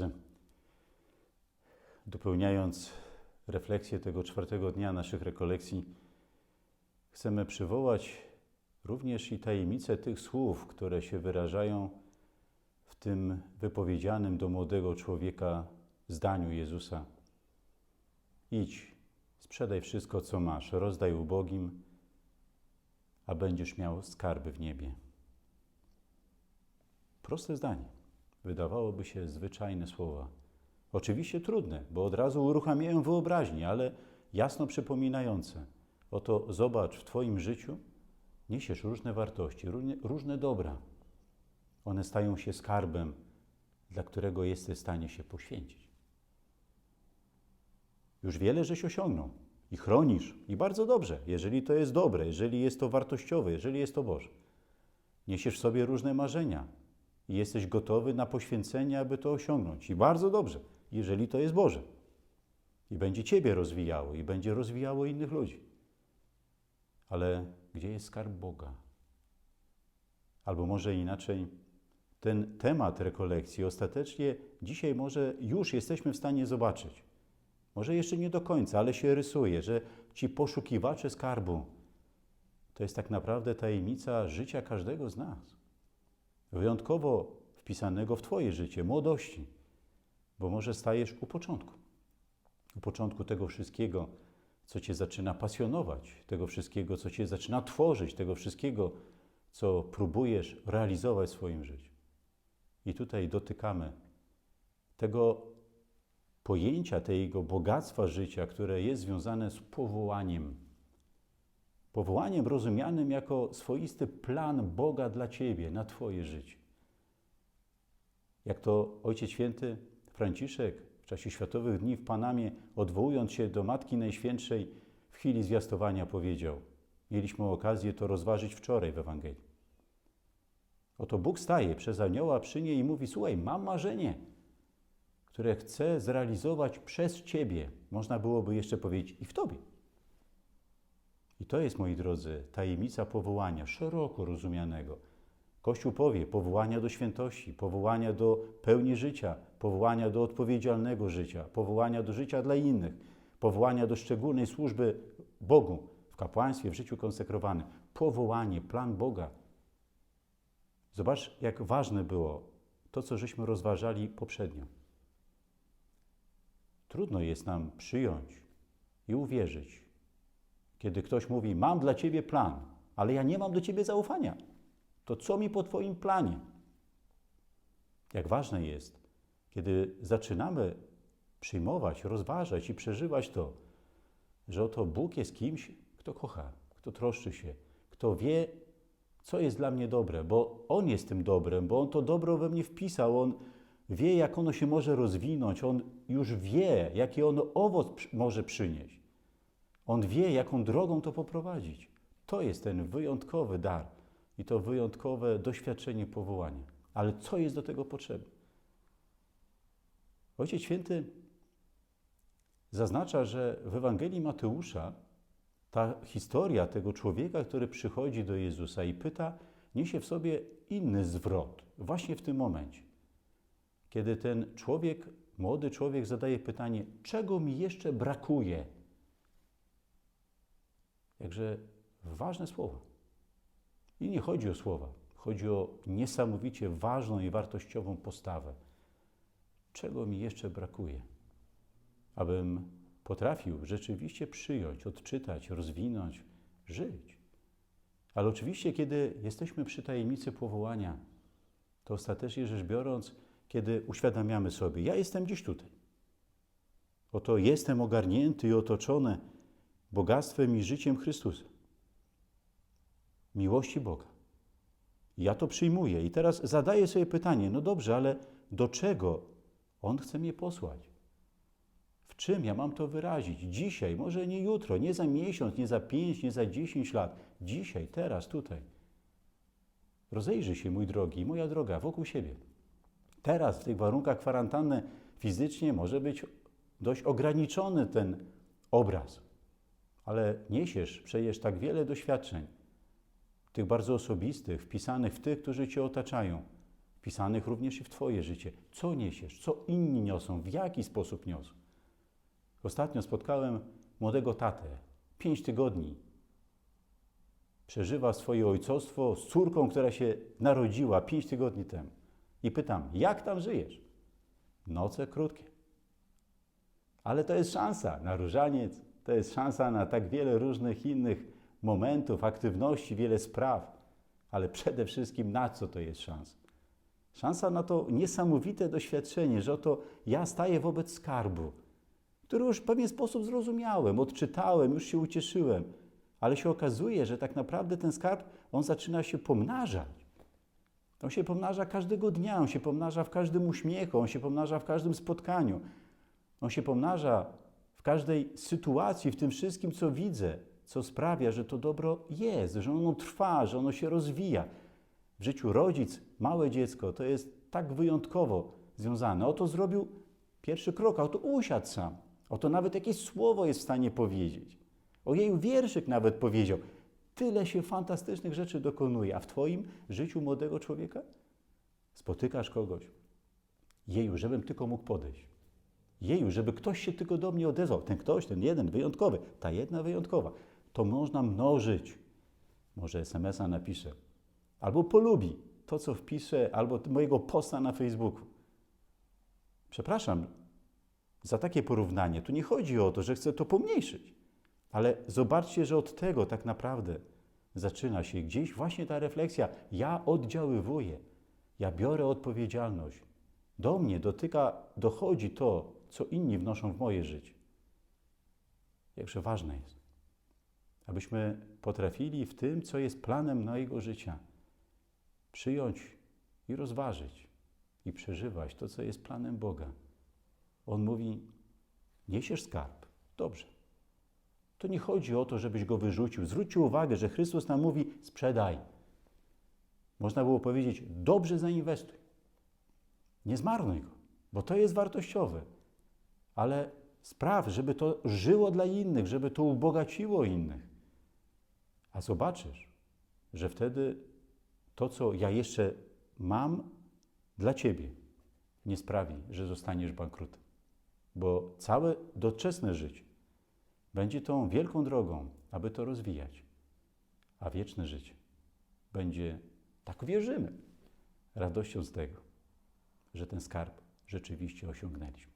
drodzy, dopełniając refleksję tego czwartego dnia naszych rekolekcji, chcemy przywołać również i tajemnicę tych słów, które się wyrażają w tym wypowiedzianym do młodego człowieka zdaniu Jezusa. Idź, sprzedaj wszystko, co masz, rozdaj ubogim, a będziesz miał skarby w niebie. Proste zdanie. Wydawałoby się zwyczajne słowa. Oczywiście trudne, bo od razu uruchamiają wyobraźnię, ale jasno przypominające. Oto zobacz, w Twoim życiu niesiesz różne wartości, różne, dobra. One stają się skarbem, dla którego jesteś w stanie się poświęcić. Już wiele żeś osiągnął i chronisz, i bardzo dobrze, jeżeli to jest dobre, jeżeli jest to wartościowe, jeżeli jest to Boże. Niesiesz w sobie różne marzenia i jesteś gotowy na poświęcenie, aby to osiągnąć. I bardzo dobrze, jeżeli to jest Boże. I będzie Ciebie rozwijało, i będzie rozwijało innych ludzi. Ale gdzie jest skarb Boga? Albo może inaczej, ten temat rekolekcji ostatecznie dzisiaj może już jesteśmy w stanie zobaczyć. Może jeszcze nie do końca, ale się rysuje, że ci poszukiwacze skarbu to jest tak naprawdę tajemnica życia każdego z nas. Wyjątkowo wpisanego w Twoje życie, młodości, bo może stajesz u początku. U początku tego wszystkiego, co Cię zaczyna pasjonować, tego wszystkiego, co Cię zaczyna tworzyć, tego wszystkiego, co próbujesz realizować w swoim życiu. I tutaj dotykamy tego pojęcia, tego bogactwa życia, które jest związane z powołaniem. Powołaniem rozumianym jako swoisty plan Boga dla Ciebie, na Twoje życie. Jak to Ojciec Święty Franciszek w czasie Światowych Dni w Panamie, odwołując się do Matki Najświętszej w chwili zwiastowania, powiedział: Mieliśmy okazję to rozważyć wczoraj w Ewangelii. Oto Bóg staje przez anioła przy niej i mówi: Słuchaj, mam marzenie, które chcę zrealizować przez Ciebie. Można byłoby jeszcze powiedzieć i w Tobie. I to jest, moi drodzy, tajemnica powołania, szeroko rozumianego. Kościół powie powołania do świętości, powołania do pełni życia, powołania do odpowiedzialnego życia, powołania do życia dla innych, powołania do szczególnej służby Bogu w kapłaństwie, w życiu konsekrowanym. Powołanie, plan Boga. Zobacz, jak ważne było to, co żeśmy rozważali poprzednio. Trudno jest nam przyjąć i uwierzyć, kiedy ktoś mówi: Mam dla ciebie plan, ale ja nie mam do ciebie zaufania. To co mi po Twoim planie? Jak ważne jest, kiedy zaczynamy przyjmować, rozważać i przeżywać to, że oto Bóg jest kimś, kto kocha, kto troszczy się, kto wie, co jest dla mnie dobre, bo On jest tym dobrem, bo On to dobro we mnie wpisał, On wie, jak ono się może rozwinąć, On już wie, jaki ono owoc może przynieść. On wie, jaką drogą to poprowadzić. To jest ten wyjątkowy dar i to wyjątkowe doświadczenie powołania. Ale co jest do tego potrzebne? Ojciec Święty zaznacza, że w Ewangelii Mateusza ta historia tego człowieka, który przychodzi do Jezusa i pyta, niesie w sobie inny zwrot, właśnie w tym momencie. Kiedy ten człowiek, młody człowiek zadaje pytanie, czego mi jeszcze brakuje? Jakże ważne słowo. I nie chodzi o słowa, chodzi o niesamowicie ważną i wartościową postawę. Czego mi jeszcze brakuje, abym potrafił rzeczywiście przyjąć, odczytać, rozwinąć, żyć. Ale oczywiście, kiedy jesteśmy przy tajemnicy powołania, to ostatecznie rzecz biorąc, kiedy uświadamiamy sobie, ja jestem dziś tutaj. Oto jestem ogarnięty i otoczony bogactwem i życiem Chrystusa miłości Boga. Ja to przyjmuję i teraz zadaję sobie pytanie: no dobrze, ale do czego On chce mnie posłać? W czym ja mam to wyrazić? Dzisiaj, może nie jutro, nie za miesiąc, nie za pięć, nie za dziesięć lat. Dzisiaj, teraz, tutaj. Rozejrzyj się, mój drogi, moja droga, wokół siebie. Teraz, w tych warunkach kwarantanny, fizycznie może być dość ograniczony ten obraz, ale niesiesz przecież tak wiele doświadczeń tych bardzo osobistych, wpisanych w tych, którzy Cię otaczają. wpisanych również i w Twoje życie. Co niesiesz, co inni niosą, w jaki sposób niosą. Ostatnio spotkałem młodego tatę, pięć tygodni. Przeżywa swoje ojcostwo z córką, która się narodziła pięć tygodni temu. I pytam, jak tam żyjesz? Noce krótkie. Ale to jest szansa na różaniec, to jest szansa na tak wiele różnych innych momentów, aktywności, wiele spraw. Ale przede wszystkim na co to jest szansa? Szansa na to niesamowite doświadczenie, że oto ja staję wobec skarbu, który już w pewien sposób zrozumiałem, odczytałem, już się ucieszyłem, ale się okazuje, że tak naprawdę ten skarb, on zaczyna się pomnażać. On się pomnaża każdego dnia, on się pomnaża w każdym uśmiechu, on się pomnaża w każdym spotkaniu. On się pomnaża w każdej sytuacji, w tym wszystkim, co widzę, co sprawia, że to dobro jest, że ono trwa, że ono się rozwija. W życiu rodzic, małe dziecko, to jest tak wyjątkowo związane. Oto zrobił pierwszy krok, oto usiadł sam. Oto nawet jakieś słowo jest w stanie powiedzieć. O jej wierszyk nawet powiedział. Tyle się fantastycznych rzeczy dokonuje, a w Twoim życiu młodego człowieka spotykasz kogoś. Jeju, żebym tylko mógł podejść. Jeju, żeby ktoś się tylko do mnie odezwał. Ten ktoś, ten jeden wyjątkowy, ta jedna wyjątkowa. To można mnożyć. Może SMS-a napiszę. Albo polubi to, co wpiszę, albo mojego posta na Facebooku. Przepraszam za takie porównanie. Tu nie chodzi o to, że chcę to pomniejszyć. Ale zobaczcie, że od tego tak naprawdę zaczyna się gdzieś właśnie ta refleksja. Ja oddziaływuję, ja biorę odpowiedzialność. Do mnie dotyka, dochodzi to, co inni wnoszą w moje życie. Jakże ważne jest, abyśmy potrafili w tym, co jest planem mojego życia, przyjąć i rozważyć i przeżywać to, co jest planem Boga. On mówi: Niesiesz skarb. Dobrze. To nie chodzi o to, żebyś go wyrzucił. Zwróćcie uwagę, że Chrystus nam mówi: sprzedaj. Można było powiedzieć: dobrze zainwestuj. Nie zmarnuj go, bo to jest wartościowe. Ale spraw, żeby to żyło dla innych, żeby to ubogaciło innych. A zobaczysz, że wtedy to, co ja jeszcze mam dla ciebie, nie sprawi, że zostaniesz bankrutem. Bo całe doczesne życie będzie tą wielką drogą, aby to rozwijać. A wieczne życie będzie, tak wierzymy, radością z tego, że ten skarb rzeczywiście osiągnęliśmy.